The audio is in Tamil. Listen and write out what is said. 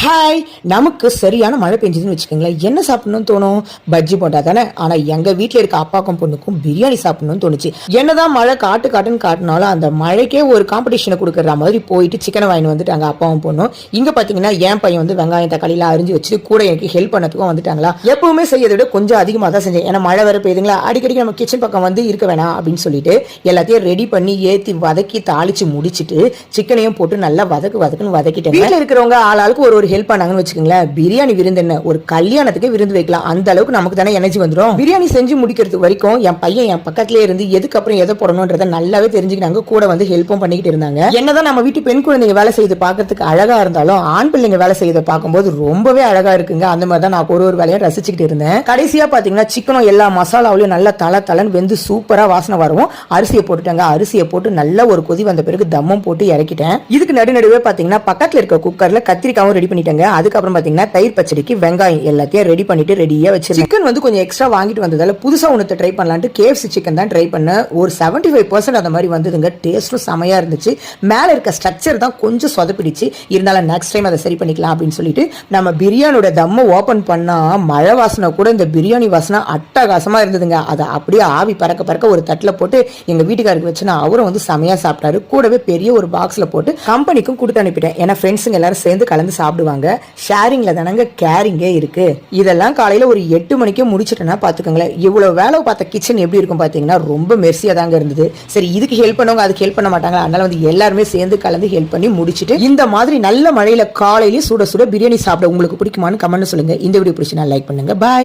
ஹாய் நமக்கு சரியான மழை பெஞ்சதுன்னு வச்சுக்கோங்களேன். என்ன சாப்பிடணும்னு தோணும்? பஜ்ஜி போட்டா தானே? ஆனால் எங்கள் வீட்டில் இருக்க அப்பாக்கும் பொண்ணுக்கும் பிரியாணி சாப்பிடணும்னு தோணுச்சு. என்னதான் மழை காட்டு காட்டுன்னு காட்டினாலும் அந்த மழைக்கே ஒரு காம்படிஷனை கொடுக்குற மாதிரி போயிட்டு சிக்கனை வாங்கி வந்துட்டாங்க அப்பாவும் பொண்ணும். இங்கே பார்த்தீங்கன்னா என் பையன் வந்து வெங்காயம் தக்காளியில் அரிஞ்சு வச்சு கூட எனக்கு ஹெல்ப் பண்ணதுக்கும் வந்துட்டாங்களா? எப்பவுமே செய்யறதை விட கொஞ்சம் அதிகமாக தான் செஞ்சேன். ஏன்னா மழை வர பெய்யுதுங்களா? அடிக்கடி நம்ம கிச்சன் பக்கம் வந்து இருக்க வேணாம் அப்படின்னு சொல்லிட்டு எல்லாத்தையும் ரெடி பண்ணி ஏற்றி வதக்கி தாளிச்சு முடிச்சுட்டு சிக்கனையும் போட்டு நல்லா வதக்கு வதக்குன்னு வதக்கிட்டேன் வீட்டில் இருக்கிறவங்க ஆள் ஆளுக்கு ஒரு ஒரு ஹெல்ப் பண்ணாங்கன்னு வச்சுக்கோங்களேன் பிரியாணி விருந்து என்ன? ஒரு கல்யாணத்துக்கு விருந்து வைக்கலாம். அந்த அளவுக்கு நமக்கு தானே எனர்ஜி வந்துடும் பிரியாணி செஞ்சு முடிக்கிறது வரைக்கும் என் பையன் என் பக்கத்துலேயே இருந்து எதுக்கப்புறம் எதை போடணுன்றதை நல்லாவே தெரிஞ்சுக்கிட்டாங்க கூட வந்து ஹெல்ப்பும் பண்ணிக்கிட்டு இருந்தாங்க. என்னதான் நம்ம வீட்டு பெண் குழந்தைங்க வேலை செய்து பார்க்கறதுக்கு அழகா இருந்தாலும் ஆண் பிள்ளைங்க வேலை செய்யறதை பார்க்கும்போது ரொம்பவே அழகா இருக்குங்க. அந்த மாதிரி தான் நான் ஒரு ஒரு வேலையை ரசிச்சுக்கிட்டு இருந்தேன். கடைசியா பாத்தீங்கன்னா சிக்கனும் எல்லா மசாலாவிலையும் நல்லா தலை தலைன்னு வெந்து சூப்பரா வாசனை வரும் அரிசியை போட்டுட்டாங்க. அரிசியை போட்டு நல்லா ஒரு கொதி வந்த பிறகு தம்மம் போட்டு இறக்கிட்டேன். இதுக்கு நடுநடுவே பார்த்தீங்கன்னா பாத்தீங்கன்னா பக்கத்துல இருக்க குக்கர்ல கத்திரிக்காவும் ரெடி பண்ணிட்டேங்க. அதுக்கப்புறம் பார்த்தீங்கன்னா தயிர் பச்சடிக்கு வெங்காயம் எல்லாத்தையும் ரெடி பண்ணிட்டு ரெடியாக வச்சு சிக்கன் வந்து கொஞ்சம் எக்ஸ்ட்ரா வாங்கிட்டு வந்ததால புதுசாக ஒன்று ட்ரை பண்ணலான்ட்டு கேஎஃப்சி சிக்கன் தான் ட்ரை பண்ணேன். ஒரு செவன்டி ஃபைவ் பர்சன்ட் அந்த மாதிரி வந்ததுங்க. டேஸ்ட்டும் செமையாக இருந்துச்சு. மேலே இருக்க ஸ்ட்ரக்சர் தான் கொஞ்சம் சொதப்பிடிச்சு. இருந்தாலும் நெக்ஸ்ட் டைம் அதை சரி பண்ணிக்கலாம் அப்படின்னு சொல்லிட்டு நம்ம பிரியாணியோட தம்மை ஓப்பன் பண்ணால் மழை வாசனை கூட இந்த பிரியாணி வாசனை அட்டகாசமாக இருந்ததுங்க. அதை அப்படியே ஆவி பறக்க பறக்க ஒரு தட்டில் போட்டு எங்கள் வீட்டுக்காருக்கு வச்சுனா அவரும் வந்து செமையாக சாப்பிட்டாரு. கூடவே பெரிய ஒரு பாக்ஸில் போட்டு கம்பெனிக்கும் கொடுத்து அனுப்பிட்டேன். ஏன்னா ஃப்ரெண்ட்ஸுங்க எல்லாரும் சேர்ந்து கலந்து சொல்லுவாங்க ஷேரிங்ல தானங்க கேரிங்கே இருக்கு. இதெல்லாம் காலையில ஒரு எட்டு மணிக்கே முடிச்சிட்டேன்னா பாத்துக்கோங்களேன் இவ்வளவு வேலை பார்த்த கிச்சன் எப்படி இருக்கும் பாத்தீங்கன்னா ரொம்ப மெர்சியா தாங்க இருந்தது. சரி இதுக்கு ஹெல்ப் பண்ணவங்க அதுக்கு ஹெல்ப் பண்ண மாட்டாங்க அதனால வந்து எல்லாருமே சேர்ந்து கலந்து ஹெல்ப் பண்ணி முடிச்சுட்டு இந்த மாதிரி நல்ல மழையில காலையிலேயே சுட சுட பிரியாணி சாப்பிட உங்களுக்கு பிடிக்குமான்னு கமெண்ட் சொல்லுங்க. இந்த வீடியோ பிடிச்சி நான் லைக் பண்ணுங்க. பாய்